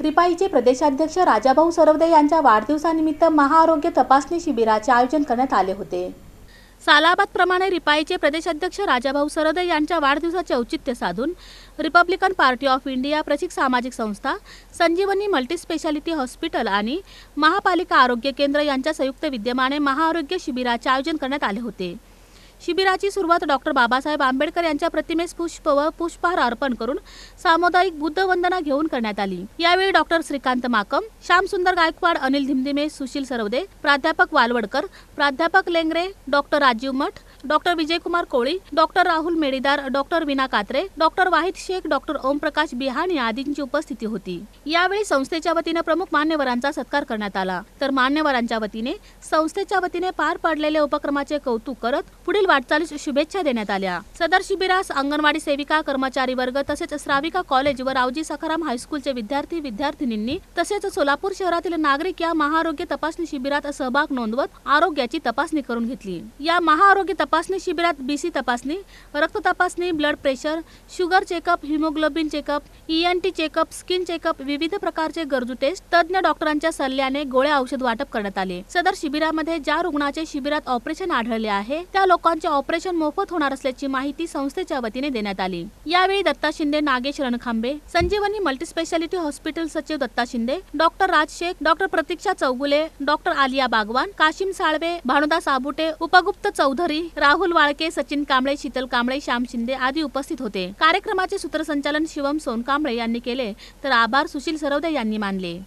रिपाईचे प्रदेशाध्यक्ष राजाभाऊ सरवदे यांच्या वाढदिवसानिमित्त महाआरोग्य तपासणी शिबिराचे आयोजन करण्यात आले होते. सालाबादप्रमाणे रिपाईचे प्रदेशाध्यक्ष राजाभाऊ सरदे यांच्या वाढदिवसाचे औचित्य साधून रिपब्लिकन पार्टी ऑफ इंडिया प्रशिक सामाजिक संस्था संजीवनी मल्टीस्पेशालिटी हॉस्पिटल आणि महापालिका आरोग्य केंद्र यांच्या संयुक्त विद्यमाने महाआरोग्य शिबिराचे आयोजन करण्यात आले होते. शिबिराची सुरुवात डॉक्टर बाबासाहेब आंबेडकर यांच्या प्रतिमेस पुष्प व पुष्पहार अर्पण करून सामुदायिक बुद्ध वंदना घेऊन करण्यात आली. यावेळी डॉक्टर श्रीकांत माकम श्यामसुंदर गायकवाड अनिल धिमधिमे सुशील सरवदे प्राध्यापक वालवडकर प्राध्यापक Lengare doctor Rajiv Math doctor Vijaykumar Koli doctor Rahul Medidar doctor Veena Katre doctor Wahid Shaikh doctor Omprakash Bihani आदींची उपस्थिती होती. यावेळी संस्थेच्या वतीने प्रमुख मान्यवरांचा सत्कार करण्यात आला. तर मान्यवरांच्या वतीने संस्थेच्या वतीने पार पाडलेल्या उपक्रमाचे कौतुक करत पुढील वाटचालीस शुभेच्छा देण्यात आल्या. सदर शिबिरास अंगणवाडी सेविका कर्मचारी वर्ग तसेच श्राविका कॉलेज व रावजी सखाराम हायस्कूलचे विद्यार्थी विद्यार्थिनींनी तसेच सोलापूर शहरातील नागरिक या महाआरोग्य तपासणी शिबिरात सहभाग नोंदवत आरोग्याची तपासणी करून घेतली. या महाआरोग्य तपासणी शिबिरात बीसी तपासणी रक्त तपासणी blood pressure sugar checkup haemoglobin checkup E N T checkup skin checkup विविध प्रकारचे गरजू टेस्ट तज्ज्ञ डॉक्टरांच्या सल्ल्याने गोळ्या औषध वाटप करण्यात आले. सदर शिबिरामध्ये ज्या रुग्णाचे शिबिरात ऑपरेशन आढळले आहे त्या लोकांचे ऑपरेशन मोफत होणार असल्याची माहिती संस्थेच्या वतीने देण्यात आली. यावेळी दत्ता शिंदे नागेश रणखांबे संजीवनी मल्टीस्पेशालिटी हॉस्पिटल सचिव Datta Shinde doctor Raj Shaikh doctor Pratiksha Chougule doctor Aliya Bagwan Kashim Salve Bhanudas Abute Upgupt Chaudhari Rahul Walke Sachin Kamble Sheetal Kamble Shyam Shinde आदी उपस्थित होते. कार्यक्रमाचे सूत्रसंचालन शिवम सोनकांबळे यांनी केले तर आभार सुशील सरवदे यांनी मानले.